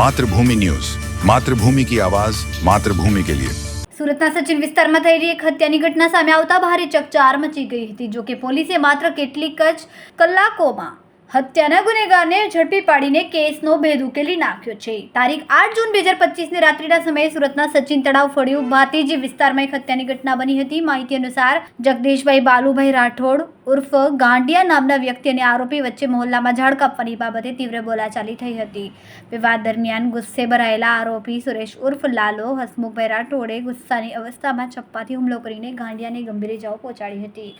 Mathrubhumi news. Mathrubhumi કી આવાજ, માતૃભૂમિ કે લિયે. સુરતના સચિન વિસ્તારમાં થઈ એક હત્યાની ઘટના સામે આવતા ભારે ચકચાર મચી ગઈ હતી. જોકે પોલીસે માત્ર કેટલીક જ કલાકોમાં હત્યાના ગુનેગારને ઝડપી પાડીને કેસનો ભેદ ઉકેલી નાખ્યો છે. તારીખ આઠ જૂન બે હજાર પચીસની રાત્રિના સમયે સુરતના સચિન તળાવ ફળિયું ભાતીજી વિસ્તારમાં એક હત્યાની ઘટના બની હતી. માહિતી અનુસાર જગદીશભાઈ બાલુભાઈ રાઠોડ ઉર્ફ ગાંડિયા નામના વ્યક્તિ અને આરોપી વચ્ચે મહોલ્લામાં ઝાડ કાપવાની બાબતે તીવ્ર બોલાચાલી થઈ હતી. વિવાદ દરમિયાન ગુસ્સે ભરાયેલા આરોપી સુરેશ ઉર્ફ લાલો, હસમુખભાઈ રાઠોડે ગુસ્સાની અવસ્થામાં છપ્પાથી હુમલો કરીને ગાંડિયાને ગંભીર ઇજાઓ પહોંચાડી હતી.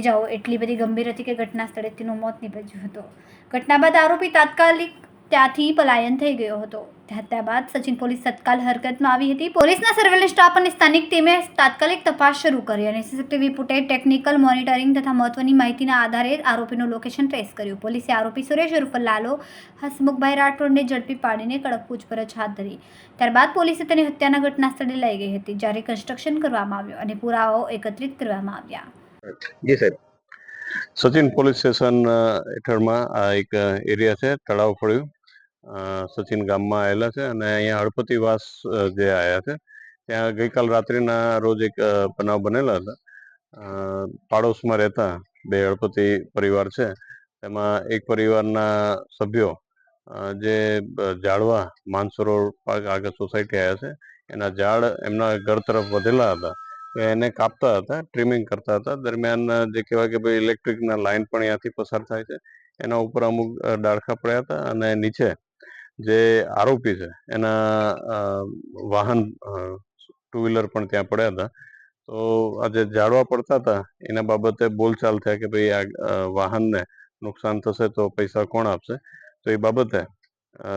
ઇજાઓ એટલી બધી ગંભીર હતી કે ઘટના સ્થળે તેનું મોત નીપજ્યું હતું. ઘટના બાદ આરોપી તાત્કાલિક ત્યાંથી પલાયન થઈ ગયો હતો. હત્યા બાદ સચિન પોલીસ તત્કાલ હરકતમાં આવી હતી. પોલીસના સર્વેલન્સ સ્ટાફ અને સ્થાનિક ટીમે તાત્કાલિક તપાસ શરૂ કરી અને સીસીટીવી ફૂટેજ, ટેકનિકલ મોનિટરિંગ તથા મહત્વની માહિતીના આધારે આરોપીનું લોકેશન ટ્રેસ કર્યું. પોલીસે આરોપી સુરેશ ઉર્ફ લાલો, હસમુખભાઈ રાઠોડને ઝડપી પાડીને કડક પૂછપરછ હાથ ધરી. ત્યારબાદ પોલીસે તેને હત્યાના ઘટના સ્થળે લઈ ગઈ હતી. જ્યારે કન્સ્ટ્રક્શન કરવામાં આવ્યું અને પુરાવાઓ એકત્રિત કરવામાં આવ્યા. જી, સાહેબ. સચિન પોલીસ સ્ટેશન હેઠળમાં આ એક એરિયા છે, તળાવ ફળ્યું સચિન ગામમાં આવેલા છે અને અહીંયા હળપતિવાસ જે આવ્યા છે, ત્યાં ગઈકાલ રાત્રિના રોજ એક બનાવ બનેલા હતા. પાડોશમાં રહેતા બે હળપતિ પરિવાર છે. તેમાં એક પરિવારના સભ્યો જે ઝાડવા માનસરોવર પાર્ક, આગળ સોસાયટી આવ્યા છે. એના ઝાડ એમના ઘર તરફ વધેલા હતા. એને કાપતા હતા ટ્રીમિંગ કરતા હતા. દરમિયાન જે કહેવાય કે ભાઈ ઇલેક્ટ્રિકના લાઇન પણ અહીંયાથી પસાર થાય છે. એના ઉપર અમુક ડાળખા પડ્યા હતા અને નીચે જે આરોપી છે, એના વાહન ટુ વ્હીલર પણ ત્યાં પડ્યા હતા. તો આજે ઝાડવા પડતા હતા. એના બાબતે બોલચાલ થયા કે ભાઈ આ વાહનને નુકસાન થશે તો પૈસા કોણ આપશે? તો એ બાબતે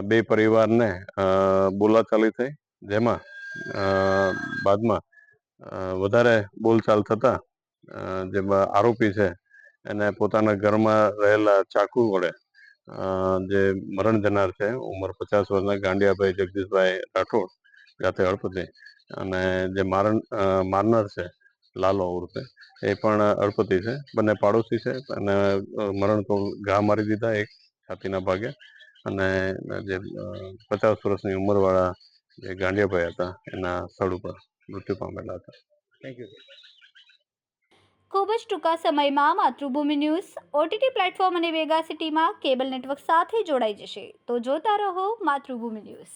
બે પરિવારને બોલાચાલી થઈ. જેમાં બાદમાં વધારે બોલચાલ થતા જે આરોપી છે, એને પોતાના ઘરમાં રહેલા ચાકુ વડે જે મરણ જનાર છે, ઉંમર પચાસ વર્ષના ગાંડિયાભાઈ જગદીશભાઈ રાઠોડ, જાતે અળપતિ અને જે મારણ મારનાર છે, લાલો ઉર્ફે, એ પણ અળપતિ છે, બંને પાડોશી છે, અને મરણ તો ઘા મારી દીધા એક છાતીના ભાગે, અને જે પચાસ વર્ષની ઉંમરવાળા જે ગાંડિયાભાઈ હતા, એના સ્થળ ઉપર. મૃત્યુ પામેલા હતા. થેન્ક યુ ખૂબ જ ટૂંકા સમયમાં માતૃભૂમિ ન્યૂઝ ઓટીટી પ્લેટફોર્મ અને વેગા સિટીમાં કેબલ નેટવર્ક સાથે જોડાઈ જશે. તો જોતા રહો માતૃભૂમિ ન્યૂઝ.